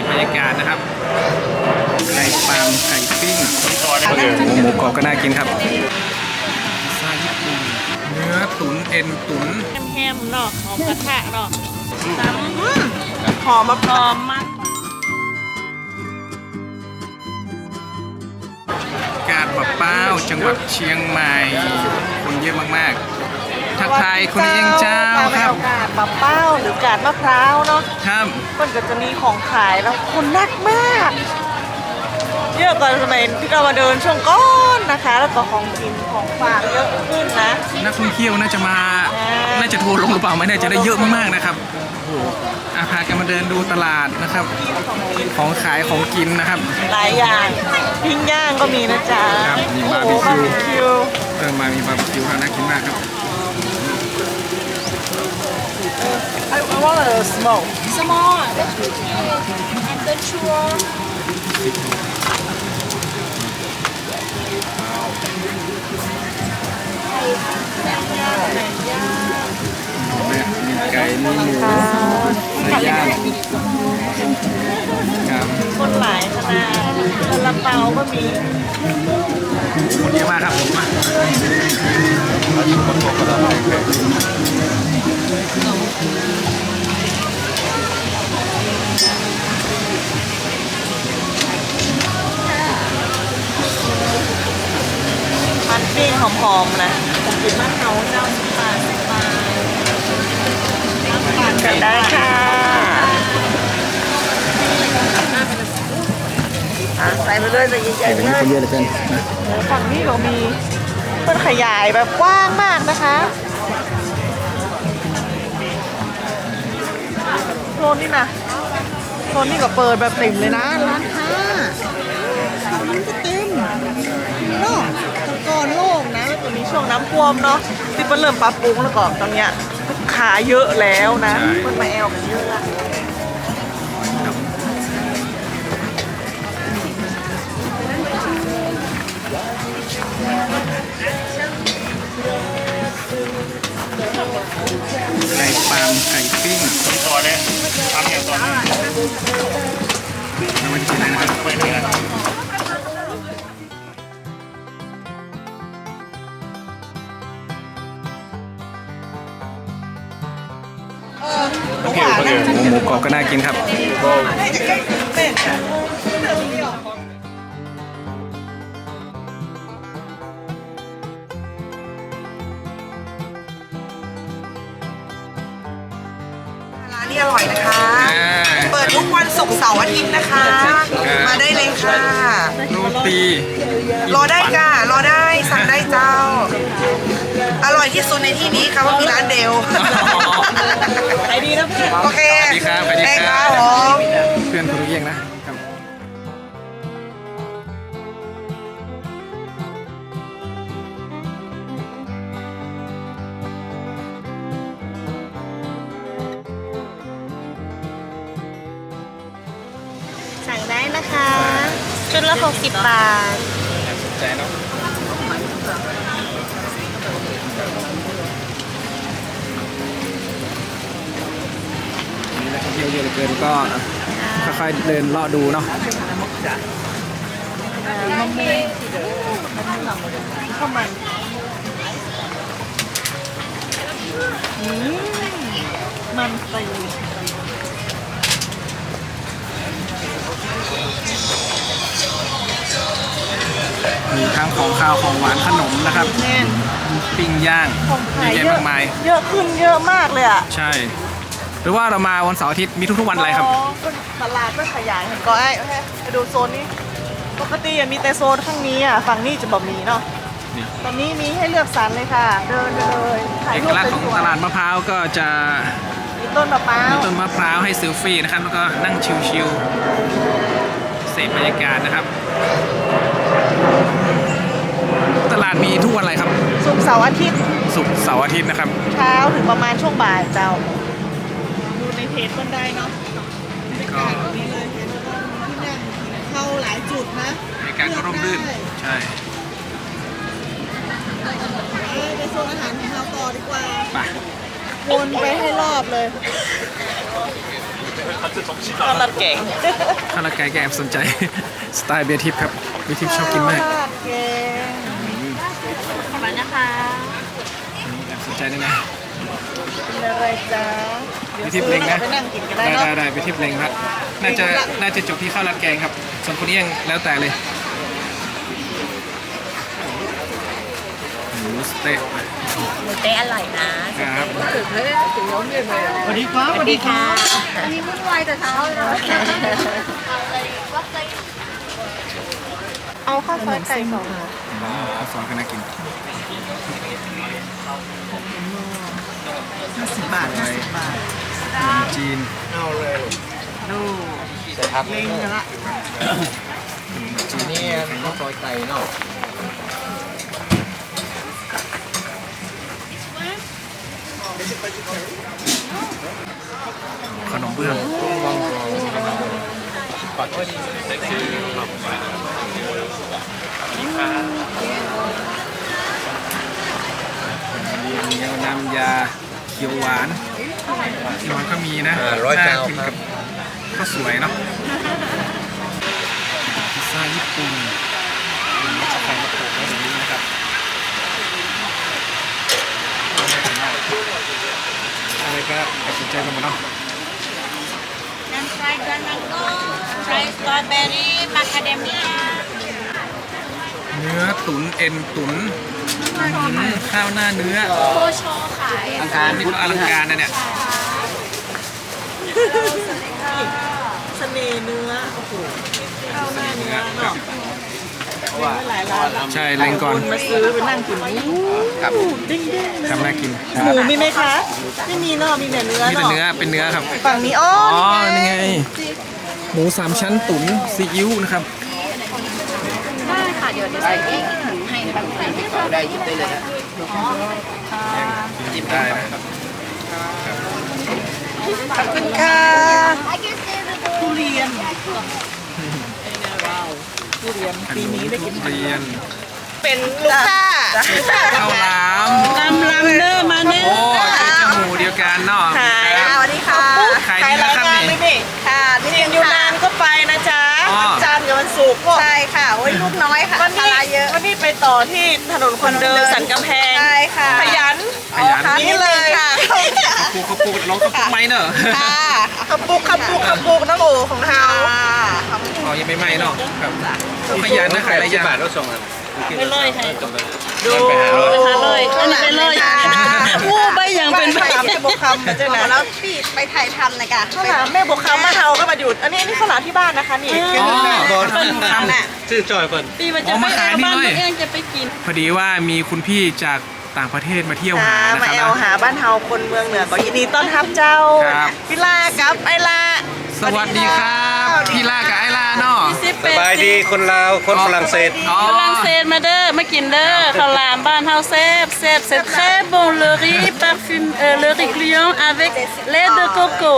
พบรรยากาศนะครับไก่ปาล์มไก่ปิ้งหมูหมูกรอบก็น่ากินครับซาญี่ปุ่นเนื้อตุ๋นเอ็นตุ๋นแฮมๆเนาะหอมกระทะเนาะตำหอมมะพหร้าวอมมันกาดบะเป้าจังหวัดเชียงใหม่ คนเยอะมากๆ ทักทายคนนี้เองเจ้าปลคแมรับวกาดมะเป้าหรือกาดมะพร้าวเนาะครับมันก็จะมีของขายแล้วคนนักมากเยอะกว่าสมัยที่เรามาเดินช่วงก้อนนะคะ แล้วก็ของกินของฝากเยอะขึ้นนะนักท่องเที่ยวน่าจะมาอ่าน่าจะทัวร์ลงหรือเปล่าไม่แน่ใจะได้เยอะมากๆนะครับโอ้โหอาพากันมาเดินดูตลาดนะครับ ของขายของกินนะครับ หลายอย่างปิ้งย่างก็มีนะจ๊ะครับมีโอ้บาร์โหบีคิวบาร์บีคิวเริ่มมามีบาร์บีคิวแล้วน่ากินมากครับ I, I want a smoke small and the chua มีไก่มีหมูไก่ย่างครับคนหลายขนาดซาลาเปาก็มีคนเยอะมากครับผม มันปิ้งหอมๆนะผมกินมะเขาเจ้าสิบบาทสิบบาทกันได้ค่ะอะใส่ไปเลยใส่ใหญ่ๆเลย เยอะเหลือเกินนะ ฝั่งนี้ก็มีเปิดขยายแบบกว้างมากนะคะ โซนนี้นะโซนนี้ก็เปิดแบบเต็มเลยนะ ร้านค้าตรงนี้ก็เต็มเนาะแต่ก่อนโล่งนะแล้วตอนนี้ช่วงน้ำท่วมเนาะที่เพิ่นเริ่มปรับปรุงแล้วก็ตอนเนี้ยลูกค้าเยอะแล้วนะเพิ่นมาแอลกันเยอะละ กรอบก็น่ากินครับร้านนี้อร่อยนะคะอ่าเปิดทุกวันศุกร์เสาร์อาทิตย์นะคะ มาได้เลยค่ะโรตีรอได้ค่ะรอได้สั่งได้เจ้า อร่อยที่สุดในที่นี้ค่ะว่ามีร้านเดียวขายดีนะเพื่อนโอเคสวัสดีครับสวัสดีได้คครัรับบผมเพื่อนคุณลูกเยี่ยงนะครับสั่งได้นะคะ ชุดละ 60 บาทสนใจเนาะ ท่องเที่ยวเยอะเหลือเกินก็ค่อยๆเดินเลาะดูเนาะข้าวมันอืมมันตีมีทั้งของข้าวของหวานขนมนะครับ แน่นปิ้งย่างของขายเยอะเยแยะอะมากมาย เยอะขึ้นเยอะมากเลยอะ ใช่ หรือว่าเรามาวันเสาร์อาทิตย์มีทุกๆวันอะไรครับ ก็ตลาดก็ขยายเห็นก็ไอ้ให้ไปดูโซนนี้ ปกติอะมีแต่โซนข้างนี้อะฝั่งนี้จะบ่มีเนาะนี่ ตอนนี้มีให้เลือกสรรเลยค่ะ เดินไปเลยถ่ายเอรูกปลักษณ์ของสวยตลาดมะพร้าวก็จะๆมีต้นมะพร้าวมีต้นมะพร้าวให้เซลฟี่นะครับแล้วก็นั่งชิลๆเสพบรรยากาศนะครับ ตลาดมีทุกวันอะไรครับศุกร์เสาร์อาทิตย์ศุกร์เสาร์อาทิตย์นะครับ เช้าถึงประมาณช่วงบ่ายเจ้าดู ในเพจคนได้เนาะนี่ก็นี่เลยเห็นว่ามีที่นั่งเข้าหลายจุดนะบรรยากาศก็ร่มรื่นใช่ไปโซนอาหารของเราต่อดีกว่าไปวนไปให้รอบเลยเขาข้าวราดแกงข้าวราดแกงแกแอบสนใจ สไตล์เบียร์ทิพย์ครับเบียร์ทิพย์ชอบกินมากข้าวราดแกงขอบคุณนะคะแอบสนใจด้วยนะ เป็นอะไรจ๊ะเบียร์ทิพย์เล็งนะไปนั่งกินกันได้ได้เนาะได้ได้เบียร์ทิพย์เล็งครับน่าจะน่าจะจบที่ข้าวราดแกงครับ ส่วนคนนี้ยังแล้วแต่เลยหมูสเต๊ะหมูเต๊ะอร่อยนะครับสวัสดีครับสวัสดีครับอันนี้มุ่งไวแต่เช้าเลยนะเอาข้าวซอยไก่สองข้าวซอยก็น่ากิน ห้าสิบบาทห้าสิบบาทขนมจีนดูเล็งกันละจีนนี่ข้าวซอยไก่เนาะขนมเบื้องมีน้ำยาเขียวหวานเขียวหวานก็มีนะร้อยเก้าน่กินกับข้าวสวยเนาะพิซซ่าญี่ปุ่นจะใส่มะกรูดไว้ตรงนี้นะครับอะไรก็ตัดสินใจไปหมดเนาะน้ำฟรายดอนมังโก้ฟรายสตรอเบอรี่มาคาเดเมียเนื้อตุ๋นเอ็นตุ๋นอืมข้าวหน้าเนื้อ โคโชขาย อลังการนี่ก็อลังการนะเนี่ยเสน่ห์เนื้อโอ้โหข้าวหน้าเนื้อครัเนาะบหลายร้านแล้วใช่เล็งก่อนคนมาซื้อไปนั่งกินครับเด้งๆเลยทำน่ากินหมูมีไหมคะไม่มีเนาะมีแต่เนื้อมีแต่เนาะเนื้อเป็นเนื้อครับฝั่งนี้อ๋ออ๋อนี่นี่ไงไงหมูสามชั้นตุ๋นซีอิ๊วนะครับได้ค่ะเดี๋ยวเดี๋ยวใส่เองให้แบบไหนได้ยิบได้เลยนะ หยิบได้นะขอบคุณค่ะทุเรียนทุเรียนปีนี้ได้กินทุเรียน เป็นลูกค้าข้าวหลาม ที่ถนนคนเดินสันกำแพงใช่ค่ะขยันขยัน ค่ะนี่เลยค่ะปลูกข้าวปลูกร้องข้าวปลูกไหมเนอะค่ะขับปุกขับปุกขับปุกน้องโอของเฮาอ๋อยังไม่ไหมเนาะครับขยันนะขายอะไรอย่างบาทก็ส่งอะไปเลยค่ะ ดูไปหาเลย ไปเลยอันนี้ไปเลยผู้ใบอย่างเป็นแบบแม่บกคำนะเจ้าแล้วนะแล้วพี่ไปถ่ายทำเลยค่ะข้าวหลามแม่บกคำมาเฮาก็มาหยุดอันนี้อันนี่ข้าวหลามที่บ้านนะคะนี่อ๋อทำน่ะชื่อจอยเพิ่นปีมันจะอ๋อไปมาขายเอานี่บ้านเลยตัวเองจะไปกิน พอดีว่ามีคุณพี่จากต่างประเทศมาเที่ยวหาค่ะนะมาครับแอลหาบ้านเฮาคนเมืองเหนือก็ยินดีต้อนรับเจ้าครับพี่ลากับไอลา สวัสดีครับพี่ล่ากับไอล่าเนาะสิบสเป็ดบายดีคนลาวคนฝรั่งเศสอ๋อ ฝรั่งเศสมาเด้อมากินเด้อข้าวหลามบ้านเฮาแซ่บแซ่บ c'est très bon le riz parfum euh, le riz client avec lait de coco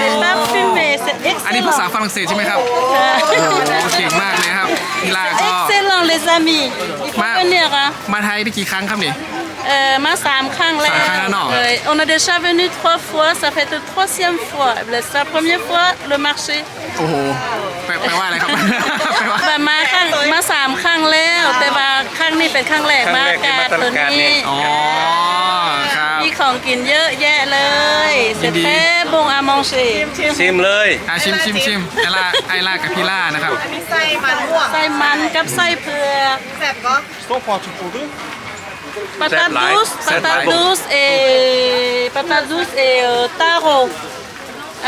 c'est parfumé c'est อันนี้ภาษา excellent ฝรั่งเศสใช่ไหมครับโอ้โหเก่งมากเลยครับพี่ล่าก็ excellent les amis il faut มา venir hein มาไทยได้กี่ครั้งครับนี่ Euh, ma Sam Kang là. Sam Kang, non. Euh, on est déjà venu trois fois, ça fait la troisième fois. C'est la première fois le marché. โอ้โหแปลแปลว่าอะไรครับ แปลว่า แบบมาครั้งมาสามครั้งแล้ว แต่ว่าครั้งนี้เป็นครั้งแรกครั้มางแรกที่กามาตลาดตัวกาดเนี่นี้ย อ๋อ ครับ มีของกินเยอะแยะเลยยิ c'est นดี très bon à manger ซิมเลยอะชิมชิมชิมไอล่าไอล่ากับพี่ล่านะครับ อันนี้ไส้มันม่วงไส้มันกับไส้เผือกแซ่บก็ patate douce patate douce et patate douce et euh, taro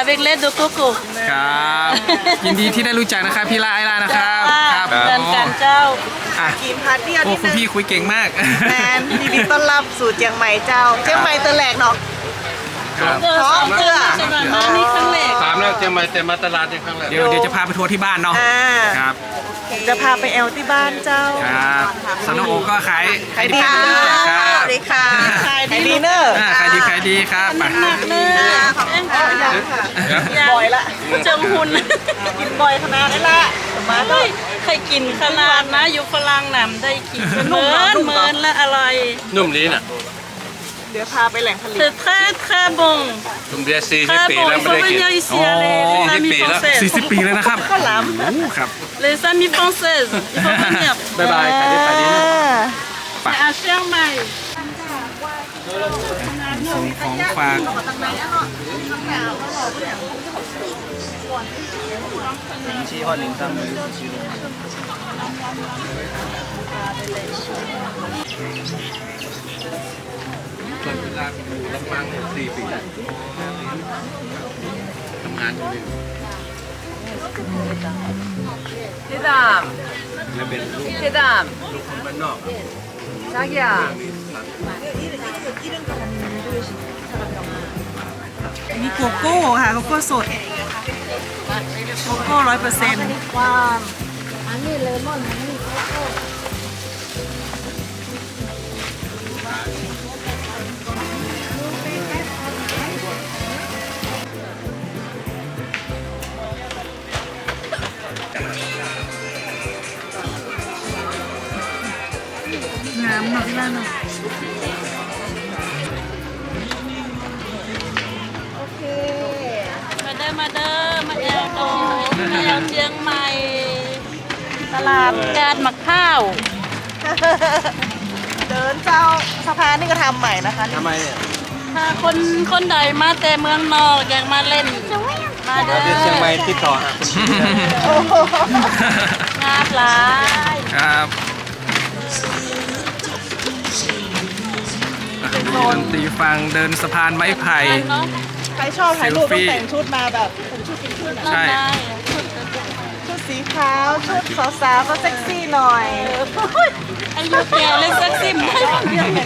avec lait de coco ครับ ยินดีที่ได้รู้จักนะครับพี่ล่าไอล่านะครับ ครับเดินกันเจ้า อะกินพาเที่ยวโอ้นิดคุณนึงพี่คุยเก่งมาก แมนยินดีต้อนรับสู่เจียงใหม่เจ้า เจียงใหม่ตัวแหลกเนาะ ครับเจอสองเดือนใช่ไหมมานี่ครั้งแรกถามแล้วเตรียมมาเตรียมมาตลาดในครั้งแรกเดี๋ยวเดี๋ยวจะพาไปทัวร์ที่บ้านเนาะอ่า ครับจะพาไปแอลที่บ้านเจ้า ครับสนุกโอก็ขายขายดีคค่ะรับสวัสดีค่ะขายดีเนอร์อ่าขายดีขายดีครับไปหนักเลยเอ็งยังค่ะบ่อยละเจังหุ่นกินบ่อยขนาดนี้ละมาก็เฮ้ยใครกินขนาดนะอยู่ฝรั่งนำได้กินเหมือนเหมือนและอร่อยนุ่มดีน่ะ เดี๋ยวพาไปแหล่งผลิต C'est très très bon. ผมเรียนสี่สิบ Très ปี bon. แล้ว Il ไม่ faut ได้กิน venir ici, Oh, les, les il amis est là. françaises. 40 ปีเลยนะครับข้าวหลาม โอ้ครับ Les amis françaises. Il faut venir. บ๊ายบายขายดีขายดีนะ C'est un Chermail. ส่งของฝาก จนเวลาอยู่ลำปางเนี่ยสี่ปีทำงานอยู่นี่พี่ดามแล้วเป็นลูกพี่ดามลูกคนบ้านนอกชักอยามีโกโก้ค่ะโกโก้สดโกโก้ร้อยเปอร์เซ็นต์น้ำหนักมากเนอะมาเด้อมาเด้อมาแอลดอยมาแอลเชียงใหม่ ตลาดการมะข้าว เดินเจ้าสะพานนี่ก็ทำใหม่นะคะนี่ทำไมเนี่ยถ้าคนคนใดมาแต่เมืองนอกอยากมาเล่น มาเด้เราอเรียนเชียงใหม่ติดต่อหาคุณพี่ได้งามหลาย ครับ มีดนตรีฟังเดินสะพานไม้ไผ่ เนาะใครชอบถ่ายรูปเซลฟี่ต้องแต่งชุดมาแบบเป็นชุดเป็นชุดใช่ ได้ชุดสีขาวชุดสาวๆก็เซ็กซี่หน่อยอายุแก่เล่นเซ็กซี่ไม่ได้เดียวไ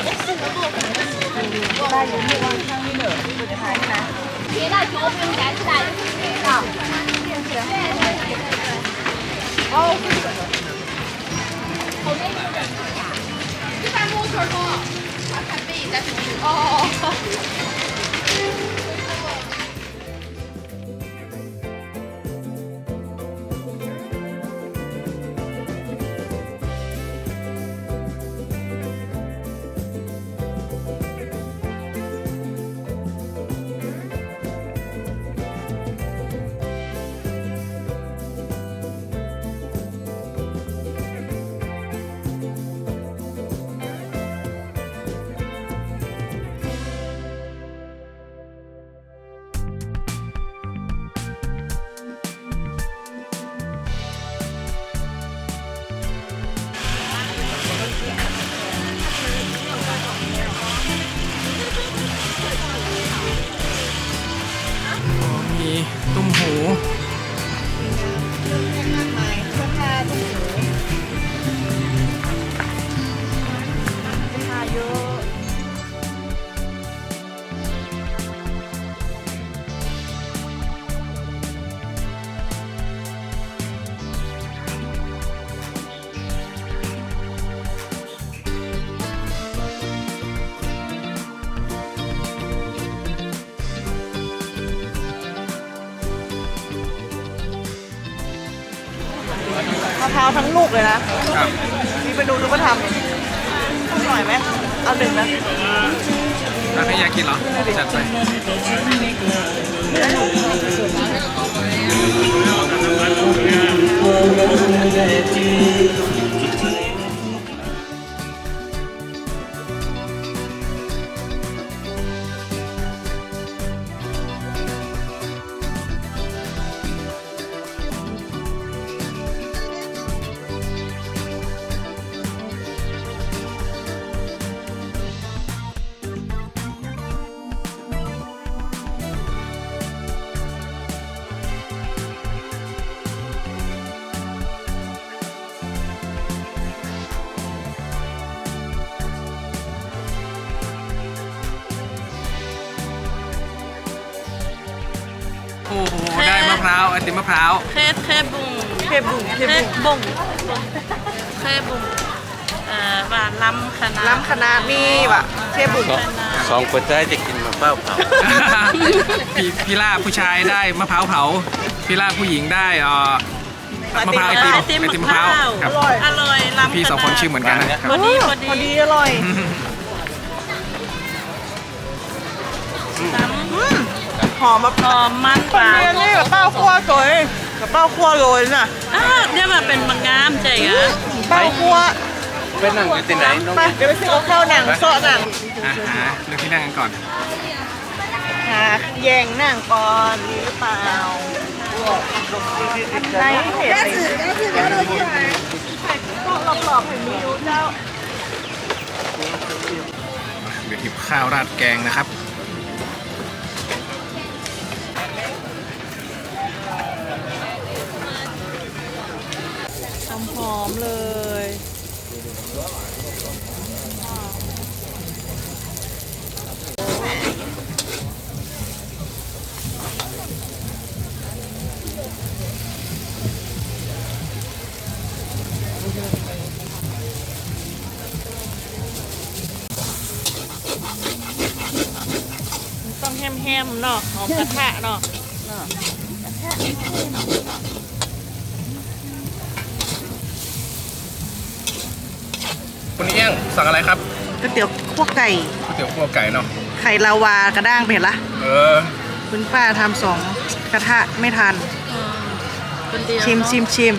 ด้อ ยู่ที่วางข้างนี่เหนอ ทั้งลูกเลยนะครับมีไปดูดูก็ทำพูดหน่อยไหมเอาหนึ่งนะถ้าใครอยากกินเหรอ จัดไปโไอติมมะพร้าวเคสเคบุงเคบุงเคเคบุงบุงเคบุงเอ่อว่าล้ำขนาดล้ำขนาดนี้วะเคบุงสองสองคนได้จะกินมะพร้าวเผาพี่พี่ล่าผู้ชายได้มะพร้าวเผาพี่ล่าผู้หญิงได้เอ่อมะพร้าวไอติมไอติมไอติมมะมะพพร้าร้าววครับอร่อยอร่อยล้ำพี่สองคนชื่อเหมือนกันนะครับพอดีพอพอดีดีอร่อยตำห อมแบบหอมมันคนปลาเรียนนี่กับเป้าคั่วโกยกับเป้าคั่วโรยน่ะอ่าเดี๋ยวมาเป็นบางงามใจอะเป้าคั่วเป็นนั่งอยู่ที่ไหนน้องไปเดี๋ยวไปซื้อกับข้าวหนังซอสหนังอะหาเลือกที่นั่งกันก่อนหาแยงหนังก่อนมีหรือเปล่าในเพจต้องหลอกๆให้มีอยู่เจ้าเดี๋ยวทิบข้าวราดแกงนะครับ อมๆเลยต้องแฮมๆเนาะหอมกระทะเนาะ คุณเอี้ยงสั่งอะไรครับก๋วยเตี๋ยวคั่วไก่ก๋วยเตี๋ยวคั่วไก่เนาะไข่ลาวากระด้างเผ็ดละเออคุณป้าทำสองกระทะไม่ทันคนเดียวชิมชิมชิม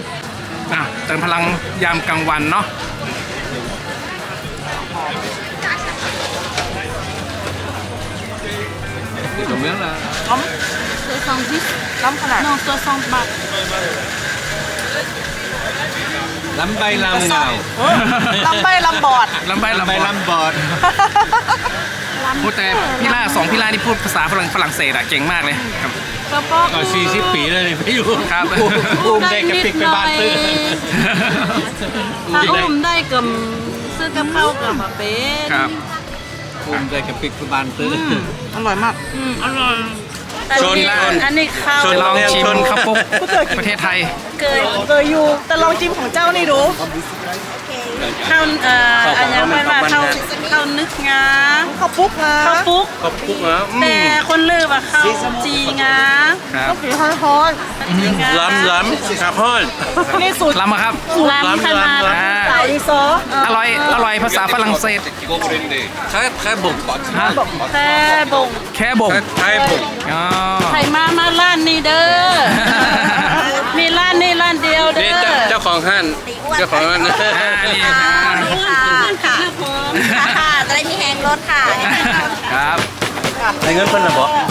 อะเติมพลังยามกลางวันเนาะตรงนี้ละล้อมเซซองดิสล้อมขนาดน้องตัวซองบัต ลำใบลำเงาลำใบลำบอดลำใบลำลำใบใบลลำบอดำพูดแต่พี่ล่าสองพี่ล่านี่พูดภาษาฝรั่งฝรั่งเศสอะเก่งมากเลยครับกระป๋องก็สี่สิบปีเลยนี่ไม่อยู่ครับภูมิได้กระปิกไปบ้านซื้อถ้าอุ้มได้กับซื้อกับข้าวกับมาเป็นครับภูมิได้กระปิกไปบ้านซื้ออร่อยมากอืมอร่ อยชนอัอันนี้ข้าวชน ลองชิมข้าวปุ๊กประเทศไทย เกยเคยอยู่แต่ลองจิ้มของเจ้านี่ดู ข้าวเอ่ออันยังไม่มาข้าวข้าวนึกงาข้าวปุ๊กนะข้าวปุ๊ก ขอบคุณนะแต่คนลือว่าข้าวจีงาครับ ข้าวผีฮอนฮอนจีงาล้ำล้ำครับพ่อนๆนี่สูตรลำมาครับลำขนาดอ่าสาวดีซออร่อย อร่อยภาษาฝรั่งเศสใช้แค่บุกฮะแค่บงแค่บ่งใช้บุกอ๋อใครมามาร้านนี้เด้อมีร้านนี้ร้าน เดียวเด้นี่อเจ้าเจ้าของห้านเจ้าของห้านอ่านี่ค่ะค่ะผมค่ะจะได้มีแหงรถค่ะ ครับในเงินเพิ่นน่ะบ่เอ